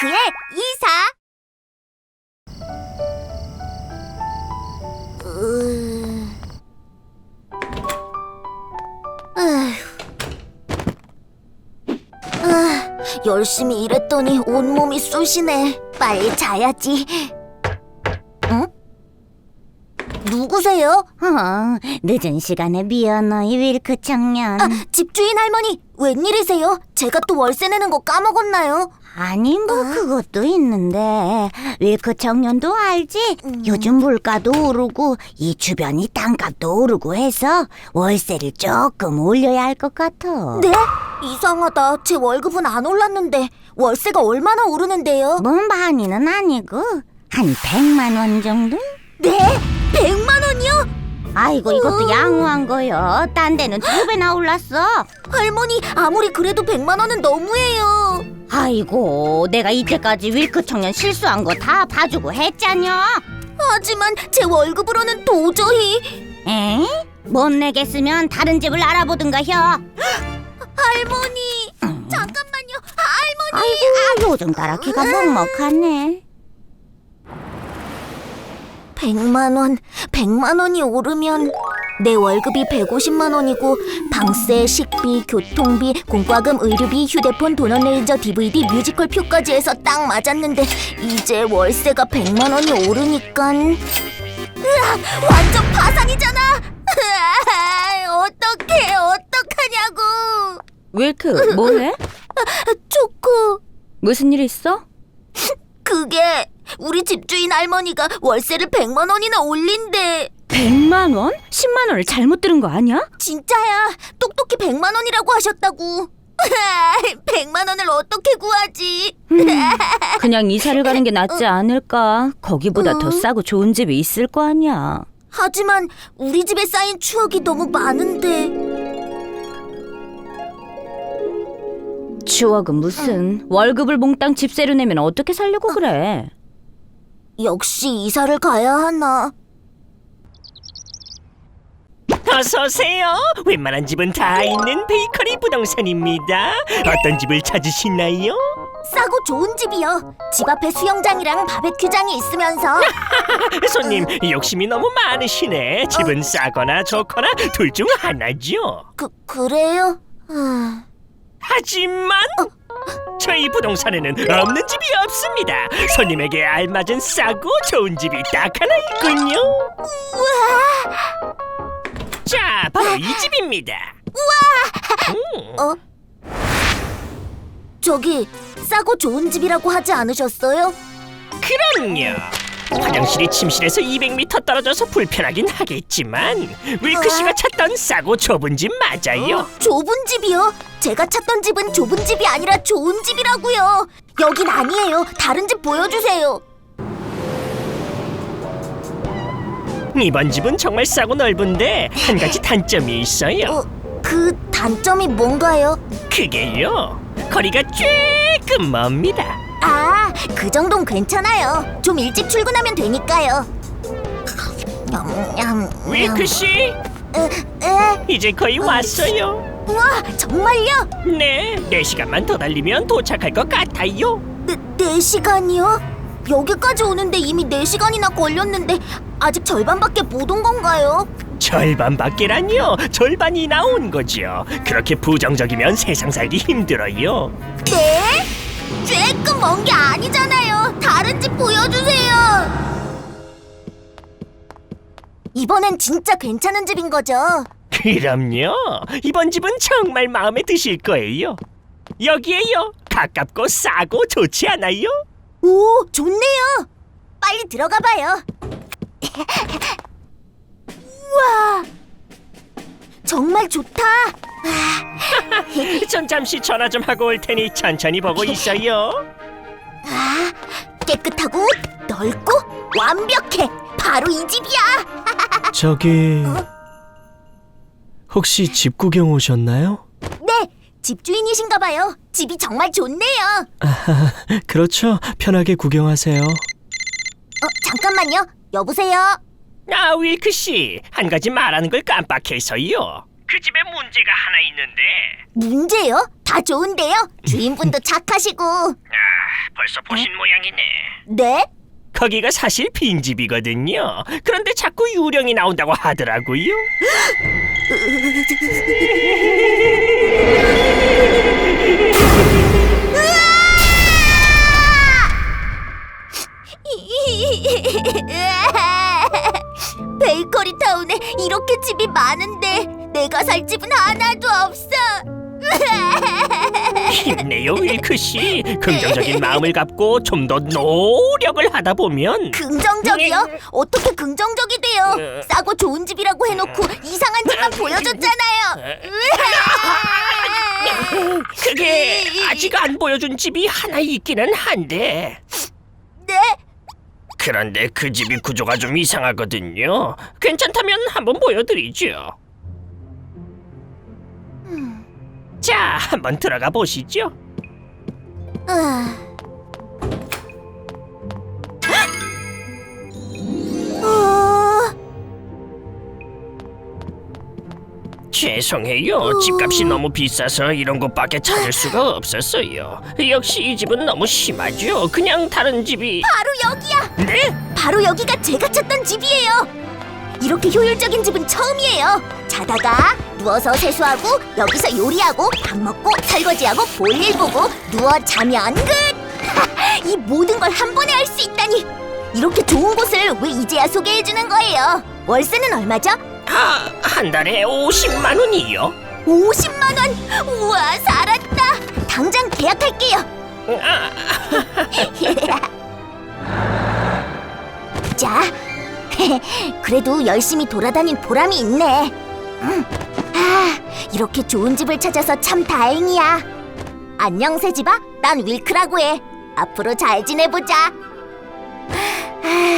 그의 이사. 으... 아휴. 아, 열심히 일했더니 온몸이 쑤시네. 빨리 자야지. 응? 누구세요? 어, 늦은 시간에 미안해, 윌크 청년. 아, 집주인 할머니, 웬일이세요? 제가 또 월세 내는 거 까먹었나요? 아니, 뭐, 그것도 있는데. 윌크 청년도 알지? 음. 요즘 물가도 오르고, 이 주변이 땅값도 오르고 해서 월세를 조금 올려야 할 것 같아. 네? 이상하다. 제 월급은 안 올랐는데 월세가 얼마나 오르는데요? 뭐, 많이는 아니고, 한 100만 원 정도? 네? 100만 원이요? 아이고, 이것도 양호한 거요. 딴 데는 두 배나 올랐어. 할머니, 아무리 그래도 100만 원은 너무해요. 아이고, 내가 이때까지 윌크 청년 실수한 거 다 봐주고 했잖여. 하지만 제 월급으로는 도저히 에? 못 내겠으면 다른 집을 알아보든가 혀. 할머니, 잠깐만요. 할머니. 아이고 요즘 따라 키가 먹먹하네 100만 원, 100만 원이 오르면 내 월급이 150만 원이고 방세, 식비, 교통비, 공과금, 의료비, 휴대폰, 도넛 레이저, DVD, 뮤지컬 표까지 해서 딱 맞았는데 이제 월세가 100만 원이 오르니깐 으아, 완전 파산이잖아. 어떡해, 어떡하냐고. 윌크, 뭐해? 초코, 무슨 일 있어? 그게 우리 집주인 할머니가 월세를 100만 원이나 올린대. 100만 원? 10만 원을 잘못 들은 거 아니야? 진짜야. 똑똑히 100만 원이라고 하셨다고. 100만 원을 어떻게 구하지? 그냥 이사를 가는 게 낫지 않을까? 거기보다 어? 더 싸고 좋은 집이 있을 거 아니야. 하지만 우리 집에 쌓인 추억이 너무 많은데. 추억은 무슨 월급을 몽땅 집세로 내면 어떻게 살려고 그래? 역시 이사를 가야 하나. 어서 오세요. 웬만한 집은 다 있는 베이커리 부동산입니다. 어떤 집을 찾으시나요? 싸고 좋은 집이요. 집 앞에 수영장이랑 바베큐장이 있으면서 손님 욕심이 너무 많으시네. 집은 싸거나 좋거나 둘 중 하나죠. 그 그래요? 아, 하지만 저희 부동산에는 없는 집이 없습니다. 손님에게 알맞은 싸고 좋은 집이 딱 하나 있군요. 자, 바로 이 집입니다. 음. 어? 저기 싸고 좋은 집이라고 하지 않으셨어요? 그럼요. 화장실이 침실에서 200m 떨어져서 불편하긴 하겠지만 윌크 씨가 찾던 싸고 좁은 집 맞아요. 좁은 집이요? 제가 찾던 집은 좁은 집이 아니라 좋은 집이라고요. 여긴 아니에요. 다른 집 보여주세요. 이번 집은 정말 싸고 넓은데 한 가지 단점이 있어요. 어, 그 단점이 뭔가요? 그게요. 거리가 조금 멉니다. 아, 그 정도는 괜찮아요. 좀 일찍 출근하면 되니까요. 냠냠. 윌크 씨, 에, 에, 이제 거의 왔어요. 우와, 정말요? 네, 4시간만 더 달리면 도착할 것 같아요. 네, 네 시간이요? 여기까지 오는데 이미 네 시간이나 걸렸는데 아직 절반밖에 못 온 건가요? 절반밖에라뇨. 절반이 나온 거죠. 그렇게 부정적이면 세상 살기 힘들어요. 네? 조금 먼게 아니잖아요. 다른 집 보여주세요. 이번엔 진짜 괜찮은 집인 거죠? 그럼요. 이번 집은 정말 마음에 드실 거예요. 여기에요. 가깝고 싸고 좋지 않아요? 오, 좋네요. 빨리 들어가 봐요. 우와, 정말 좋다. 전 잠시 전화 좀 하고 올 테니 천천히 보고 있어요. 아, 깨끗하고 넓고 완벽해. 바로 이 집이야. 저기 혹시 집 구경 오셨나요? 네, 집주인이신가 봐요. 집이 정말 좋네요. 그렇죠. 편하게 구경하세요. 어, 잠깐만요. 여보세요. 아, 윌크 씨, 한 가지 말하는 걸 깜빡해서요. 그 집에 문제가 하나 있는데 문제요? 다 좋은데요. 주인분도 착하시고. 아, 벌써 보신 모양이네. 네? 거기가 사실 빈집이거든요. 그런데 자꾸 유령이 나온다고 하더라고요. 집은 하나도 없어. 힘내요, 윌크 씨. 긍정적인 마음을 갖고 좀 더 노력을 하다 보면 긍정적이요? 어떻게 긍정적이 돼요? 싸고 좋은 집이라고 해놓고 이상한 집만 보여줬잖아요. 그게 아직 안 보여준 집이 하나 있기는 한데 네? 그런데 그 집이 구조가 좀 이상하거든요. 괜찮다면 한번 보여드리죠. 자, 한번 들어가 보시죠. 아. 어, 죄송해요. 집값이 너무 비싸서 이런 곳밖에 찾을 수가 없었어요. 역시 이 집은 너무 심하죠. 그냥 다른 집이 바로 여기야. 네? 바로 여기가 제가 찾던 집이에요. 이렇게 효율적인 집은 처음이에요. 자다가 누워서 세수하고 여기서 요리하고 밥 먹고 설거지하고 볼일 보고 누워 자면 끝. 이 모든 걸 한 번에 할 수 있다니. 이렇게 좋은 곳을 왜 이제야 소개해 주는 거예요? 월세는 얼마죠? 아, 한 달에 50만 원이요. 50만 원. 우와, 살았다. 당장 계약할게요. 아, 자, 그래도 열심히 돌아다닌 보람이 있네. 음. 아, 이렇게 좋은 집을 찾아서 참 다행이야. 안녕 새집아, 난 윌크라고 해. 앞으로 잘 지내보자. 아,